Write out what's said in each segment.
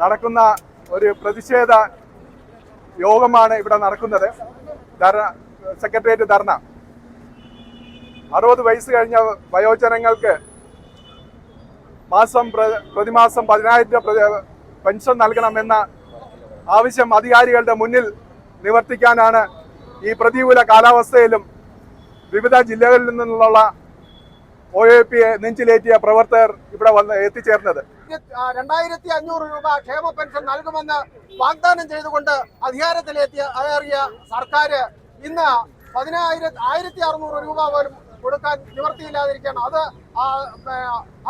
നടക്കുന്ന ഒരു പ്രതിഷേധ യോഗമാണ് ഇവിടെ നടക്കുന്നത്. സെക്രട്ടേറിയറ്റ് ധർണ. അറുപത് വയസ്സ് കഴിഞ്ഞ വയോജനങ്ങൾക്ക് മാസം പ്രതിമാസം പതിനായിരം രൂപ പെൻഷൻ നൽകണമെന്ന ആവശ്യം അധികാരികളുടെ മുന്നിൽ നിവർത്തിക്കാനാണ് ഈ പ്രതികൂല കാലാവസ്ഥയിലും വിവിധ ജില്ലകളിൽ നിന്നുള്ള ഒ എ പിയെ നെഞ്ചിലേറ്റിയ പ്രവർത്തകർ ഇവിടെ വന്ന് എത്തിച്ചേർന്നത്. രണ്ടായിരത്തി അഞ്ഞൂറ് രൂപ ക്ഷേമ പെൻഷൻ നൽകുമെന്ന് വാഗ്ദാനം ചെയ്തുകൊണ്ട് അധികാരത്തിലെത്തിയ ഏറിയ സർക്കാർ ഇന്ന് പതിനായിരത്തി ആയിരത്തി അറുന്നൂറ് രൂപ പോലും കൊടുക്കാൻ നിവർത്തിയില്ലാതിരിക്കുകയാണ് അത്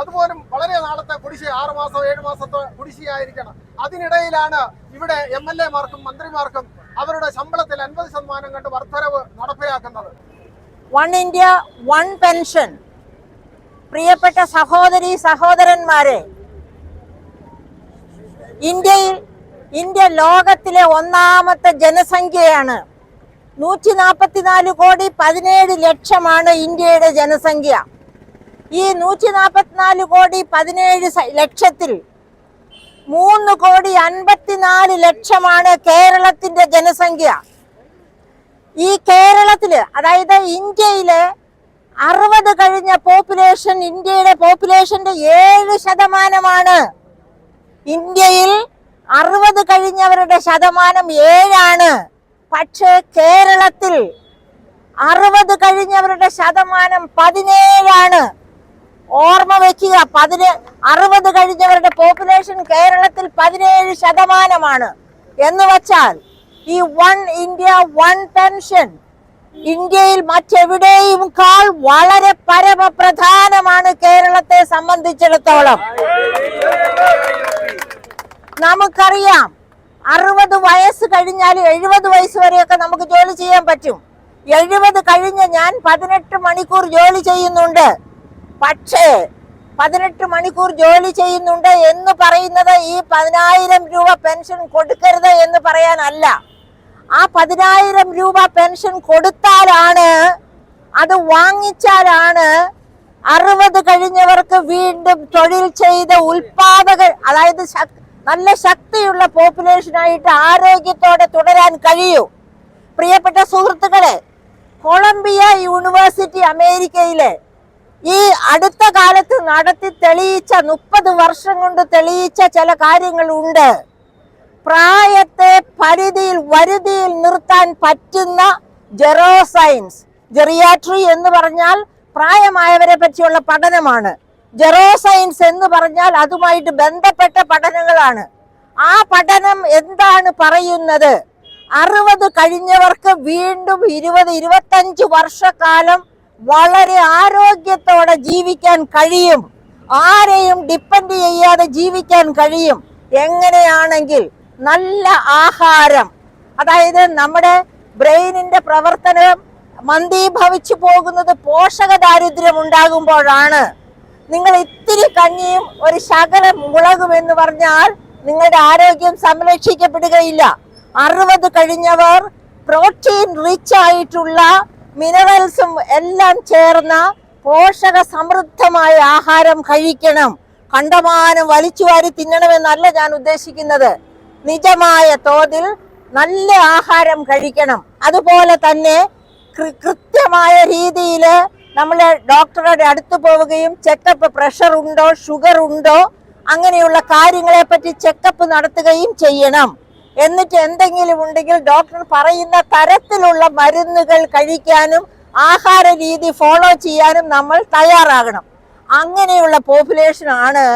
അതുപോലും വളരെ നാളത്തെ കുടിശ്ശിക ആറ് മാസം ഏഴ് മാസത്തെ കുടിശ്ശികയായിരിക്കണം അതിനിടയിലാണ് ഇവിടെ എം എൽ എമാർക്കും മന്ത്രിമാർക്കും അവരുടെ ശമ്പളത്തിൽ അൻപത് ശതമാനം കണ്ട് വർധനവ് നടപ്പിലാക്കുന്നത്. One India one pension. പ്രിയപ്പെട്ട സഹോദരി സഹോദരന്മാരെ ഇന്ത്യയിൽ ഇന്ത്യ ലോകത്തിലെ ഒന്നാമത്തെ ജനസംഖ്യയാണ്. നൂറ്റി നാൽപ്പത്തിനാല് കോടി പതിനേഴ് ലക്ഷമാണ് ഇന്ത്യയുടെ ജനസംഖ്യ. ഈ നൂറ്റി നാൽപ്പത്തിനാല് കോടി പതിനേഴ് ലക്ഷത്തിൽ മൂന്ന് കോടി അൻപത്തിനാല് ലക്ഷമാണ് കേരളത്തിന്റെ ജനസംഖ്യ. ഈ കേരളത്തിൽ അതായത് ഇന്ത്യയിലെ അറുപത് കഴിഞ്ഞ പോപ്പുലേഷൻ ഇന്ത്യയുടെ പോപ്പുലേഷന്റെ ഏഴ് ശതമാനമാണ്. ഇന്ത്യയിൽ അറുപത് കഴിഞ്ഞവരുടെ ശതമാനം ഏഴാണ്. പക്ഷേ കേരളത്തിൽ അറുപത് കഴിഞ്ഞവരുടെ ശതമാനം പതിനേഴാണ്. ഓർമ്മ വെക്കുക പതിന് അറുപത് കഴിഞ്ഞവരുടെ പോപ്പുലേഷൻ കേരളത്തിൽ പതിനേഴ് ശതമാനമാണ്. എന്ന് വച്ചാൽ ഈ വൺ ഇന്ത്യ വൺ പെൻഷൻ ഇന്ത്യയിൽ മറ്റെവിടെയും കാൾ വളരെ പരമപ്രധാനമാണ് കേരളത്തെ സംബന്ധിച്ചിടത്തോളം. നമുക്കറിയാം അറുപത് വയസ്സ് കഴിഞ്ഞാൽ എഴുപത് വയസ്സ് വരെയൊക്കെ നമുക്ക് ജോലി ചെയ്യാൻ പറ്റും. എഴുപത് കഴിഞ്ഞ് ഞാൻ പതിനെട്ട് മണിക്കൂർ ജോലി ചെയ്യുന്നുണ്ട്. പക്ഷേ പതിനെട്ട് മണിക്കൂർ ജോലി ചെയ്യുന്നുണ്ട് എന്ന് പറയുന്നത് ഈ പതിനായിരം രൂപ പെൻഷൻ കൊടുക്കരുത് എന്ന് പറയാനല്ല. ആ പതിനായിരം രൂപ പെൻഷൻ കൊടുത്താലാണ് അത് വാങ്ങിച്ചാലാണ് അറുപത് കഴിഞ്ഞവർക്ക് വീണ്ടും തൊഴിൽ ചെയ്ത ഉൽപാദകർ അതായത് നല്ല ശക്തിയുള്ള പോപ്പുലേഷനായിട്ട് ആരോഗ്യത്തോടെ തുടരാൻ കഴിയൂ. പ്രിയപ്പെട്ട സുഹൃത്തുക്കളെ കൊളംബിയ യൂണിവേഴ്സിറ്റി അമേരിക്കയിലെ ഈ അടുത്ത കാലത്ത് നടത്തി തെളിയിച്ച മുപ്പത് വർഷം കൊണ്ട് തെളിയിച്ച ചില കാര്യങ്ങളുണ്ട്. പ്രായത്തെ പരിധിയിൽ വരുതിയിൽ നിർത്താൻ പറ്റുന്ന ജെറോ സയൻസ് ജെറിയാട്രി എന്ന് പറഞ്ഞാൽ പ്രായമായവരെ പറ്റിയുള്ള പഠനമാണ്. ജെറോസൈൻസ് എന്ന് പറഞ്ഞാൽ അതുമായിട്ട് ബന്ധപ്പെട്ട പഠനങ്ങളാണ്. ആ പഠനം എന്താണ് പറയുന്നത്? അറുപത് കഴിഞ്ഞവർക്ക് വീണ്ടും ഇരുപത് ഇരുപത്തഞ്ച് വർഷക്കാലം വളരെ ആരോഗ്യത്തോടെ ജീവിക്കാൻ കഴിയും. ആരെയും ഡിപ്പെൻഡ് ചെയ്യാതെ ജീവിക്കാൻ കഴിയും. എങ്ങനെയാണെങ്കിൽ നല്ല ആഹാരം. അതായത് നമ്മുടെ ബ്രെയിനിന്റെ പ്രവർത്തനം മന്ദീഭവിച്ചു പോകുന്നത് പോഷക ദാരിദ്ര്യം ഉണ്ടാകുമ്പോഴാണ്. നിങ്ങൾ ഇത്തിരി കഞ്ഞിയും ഒരു ശകലം മുളകും എന്ന് പറഞ്ഞാൽ നിങ്ങളുടെ ആരോഗ്യം സംരക്ഷിക്കപ്പെടുകയില്ല. അറുപത് കഴിഞ്ഞവർ പ്രോട്ടീൻ റിച്ച് ആയിട്ടുള്ള മിനറൽസും എല്ലാം ചേർന്ന പോഷക സമൃദ്ധമായ ആഹാരം കഴിക്കണം. കണ്ടമാനം വലിച്ചു വാരി തിന്നണമെന്നല്ല ഞാൻ ഉദ്ദേശിക്കുന്നത്. നിജമായ തോതിൽ നല്ല ആഹാരം കഴിക്കണം. അതുപോലെ തന്നെ കൃത്യമായ രീതിയിൽ നമ്മൾ ഡോക്ടറുടെ അടുത്ത് പോവുകയും ചെക്കപ്പ് പ്രഷർ ഉണ്ടോ ഷുഗർ ഉണ്ടോ അങ്ങനെയുള്ള കാര്യങ്ങളെ പറ്റി ചെക്കപ്പ് നടത്തുകയും ചെയ്യണം. എന്നിട്ട് എന്തെങ്കിലും ഉണ്ടെങ്കിൽ ഡോക്ടർ പറയുന്ന തരത്തിലുള്ള മരുന്നുകൾ കഴിക്കാനും ആഹാര രീതി ഫോളോ ചെയ്യാനും നമ്മൾ തയ്യാറാകണം. അങ്ങനെയുള്ള പോപ്പുലേഷൻ ആണ്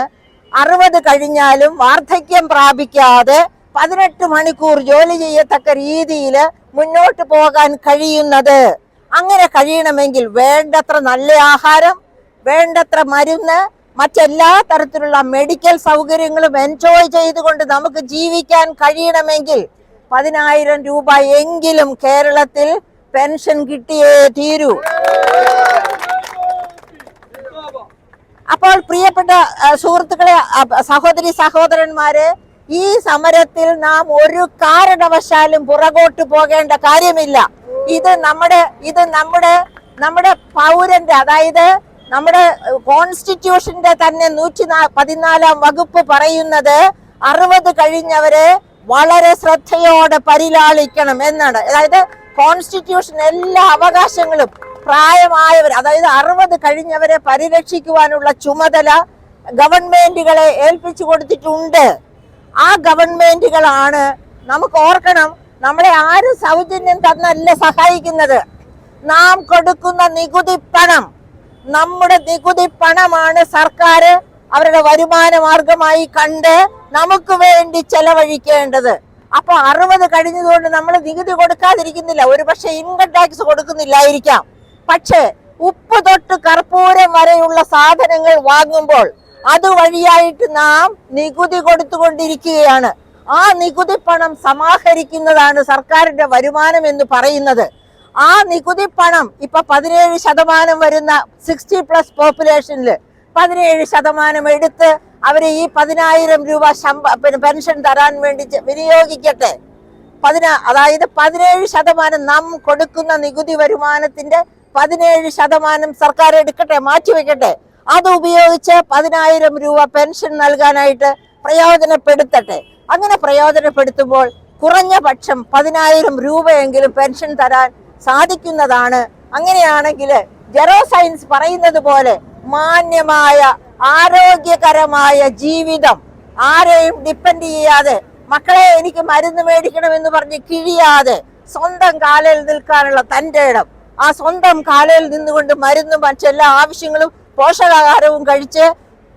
അറുപത് കഴിഞ്ഞാലും വാർദ്ധക്യം പ്രാപിക്കാതെ പതിനെട്ട് മണിക്കൂർ ജോലി ചെയ്യത്തക്ക രീതിയിൽ മുന്നോട്ട് പോകാൻ കഴിയുന്നത്. അങ്ങനെ കഴിയണമെങ്കിൽ വേണ്ടത്ര നല്ല ആഹാരം വേണ്ടത്ര മരുന്ന് മറ്റെല്ലാ തരത്തിലുള്ള മെഡിക്കൽ സൗകര്യങ്ങളും എൻജോയ് ചെയ്തുകൊണ്ട് നമുക്ക് ജീവിക്കാൻ കഴിയണമെങ്കിൽ പതിനായിരം രൂപ എങ്കിലും കേരളത്തിൽ പെൻഷൻ കിട്ടിയേ തീരൂ. അപ്പോൾ പ്രിയപ്പെട്ട സുഹൃത്തുക്കളെ സഹോദരി സഹോദരന്മാരെ ഈ സമരത്തിൽ നാം ഒരു കാരണവശാലും പുറകോട്ട് പോകേണ്ട കാര്യമില്ല. ഇത് നമ്മുടെ ഇത് നമ്മുടെ നമ്മുടെ പൗരന്റെ അതായത് നമ്മുടെ കോൺസ്റ്റിറ്റ്യൂഷന്റെ തന്നെ നൂറ്റി പതിനാലാം വകുപ്പ് പറയുന്നത് അറുപത് കഴിഞ്ഞവര് വളരെ ശ്രദ്ധയോടെ പരിലാളിക്കണം എന്നാണ്. അതായത് കോൺസ്റ്റിറ്റ്യൂഷൻ എല്ലാ അവകാശങ്ങളും പ്രായമായവർ അതായത് അറുപത് കഴിഞ്ഞവരെ പരിരക്ഷിക്കുവാനുള്ള ചുമതല ഗവൺമെന്റുകളെ ഏൽപ്പിച്ചു കൊടുത്തിട്ടുണ്ട്. ആ ഗവൺമെന്റുകളാണ് നമുക്ക് ഓർക്കണം നമ്മളെ ആരും സൗജന്യം തന്നല്ല സഹായിക്കുന്നത്. നാം കൊടുക്കുന്ന നികുതി പണം നമ്മുടെ നികുതി പണമാണ് സർക്കാർ അവരുടെ വരുമാന മാർഗമായി കണ്ട് നമുക്ക് വേണ്ടി ചെലവഴിക്കേണ്ടത്. അപ്പൊ അറുപത് കഴിഞ്ഞതുകൊണ്ട് നമ്മൾ നികുതി കൊടുക്കാതിരിക്കുന്നില്ല. ഒരു പക്ഷെ ഇൻകം ടാക്സ് കൊടുക്കുന്നില്ലായിരിക്കാം. പക്ഷേ ഉപ്പ് തൊട്ട് കർപ്പൂരം വരെയുള്ള സാധനങ്ങൾ വാങ്ങുമ്പോൾ അതുവഴിയായിട്ട് നാം നികുതി കൊടുത്തുകൊണ്ടിരിക്കുകയാണ്. ആ നികുതി പണം സമാഹരിക്കുന്നതാണ് സർക്കാരിന്റെ വരുമാനം എന്ന് പറയുന്നത്. ആ നികുതി പണം ഇപ്പൊ പതിനേഴ് ശതമാനം വരുന്ന സിക്സ്റ്റി പ്ലസ് പോപ്പുലേഷനിൽ പതിനേഴ് ശതമാനം എടുത്ത് അവർ ഈ പതിനായിരം രൂപ ശമ്പ പെൻഷൻ തരാൻ വേണ്ടി വിനിയോഗിക്കട്ടെ. പതിനാ അതായത് പതിനേഴ് ശതമാനം നാം കൊടുക്കുന്ന നികുതി വരുമാനത്തിന്റെ പതിനേഴ് ശതമാനം സർക്കാർ എടുക്കട്ടെ മാറ്റിവെക്കട്ടെ അത് ഉപയോഗിച്ച് പതിനായിരം രൂപ പെൻഷൻ നൽകാനായിട്ട് പ്രയോജനപ്പെടുത്തട്ടെ. അങ്ങനെ പ്രയോജനപ്പെടുത്തുമ്പോൾ കുറഞ്ഞ പക്ഷം പതിനായിരം രൂപയെങ്കിലും പെൻഷൻ തരാൻ സാധിക്കുന്നതാണ്. അങ്ങനെയാണെങ്കിൽ ജെറോ സയൻസ് പറയുന്നത് പോലെ മാന്യമായ ആരോഗ്യകരമായ ജീവിതം ആരെയും ഡിപ്പെൻഡ് ചെയ്യാതെ മക്കളെ എനിക്ക് മരുന്ന് മേടിക്കണം എന്ന് പറഞ്ഞ് കിഴിയാതെ സ്വന്തം കാലിൽ നിൽക്കാനുള്ള തന്റെ ഇടം. ആ സ്വന്തം കാലിൽ നിന്നുകൊണ്ട് മരുന്നും മറ്റെല്ലാ ആവശ്യങ്ങളും പോഷകാഹാരവും കഴിച്ച്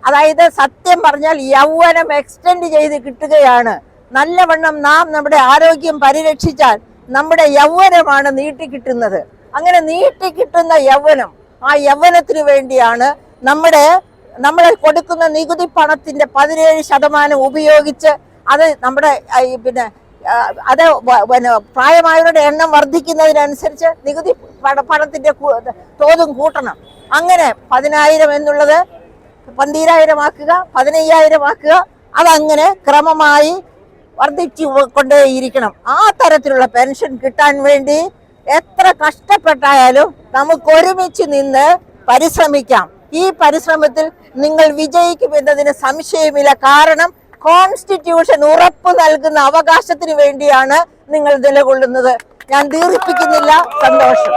അതായത് സത്യം പറഞ്ഞാൽ യൗവനം എക്സ്റ്റെൻഡ് ചെയ്ത് കിട്ടുകയാണ്. നല്ലവണ്ണം നാം നമ്മുടെ ആരോഗ്യം പരിരക്ഷിച്ചാൽ നമ്മുടെ യൗവനമാണ് നീട്ടിക്കിട്ടുന്നത് അങ്ങനെ നീട്ടിക്കിട്ടുന്ന യൗവനം ആ യൗവനത്തിനു വേണ്ടിയാണ് നമ്മുടെ നമ്മൾ കൊടുക്കുന്ന നികുതി പണത്തിന്റെ പതിനേഴ് ശതമാനം ഉപയോഗിച്ച് അത് നമ്മുടെ പിന്നെ അത് പിന്നെ പ്രായമായവരുടെ എണ്ണം വർദ്ധിക്കുന്നതിനനുസരിച്ച് നികുതി പണത്തിന്റെ തോതും കൂട്ടണം. അങ്ങനെ പതിനായിരം എന്നുള്ളത് പന്തീരായിരം ആക്കുക പതിനയ്യായിരം ആക്കുക അതങ്ങനെ ക്രമമായി വർദ്ധിച്ചു കൊണ്ടേയിരിക്കണം. ആ തരത്തിലുള്ള പെൻഷൻ കിട്ടാൻ വേണ്ടി എത്ര കഷ്ടപ്പെട്ടായാലും നമുക്ക് ഒരുമിച്ച് നിന്ന് പരിശ്രമിക്കാം. ഈ പരിശ്രമത്തിൽ നിങ്ങൾ വിജയിക്കുമെന്നതിന് സംശയമില്ല. കാരണം കോൺസ്റ്റിറ്റ്യൂഷൻ ഉറപ്പ് നൽകുന്ന അവകാശത്തിന് വേണ്ടിയാണ് നിങ്ങൾ നിലകൊള്ളുന്നത്. ഞാൻ ദീർഘിപ്പിക്കുന്നില്ല. സന്തോഷം.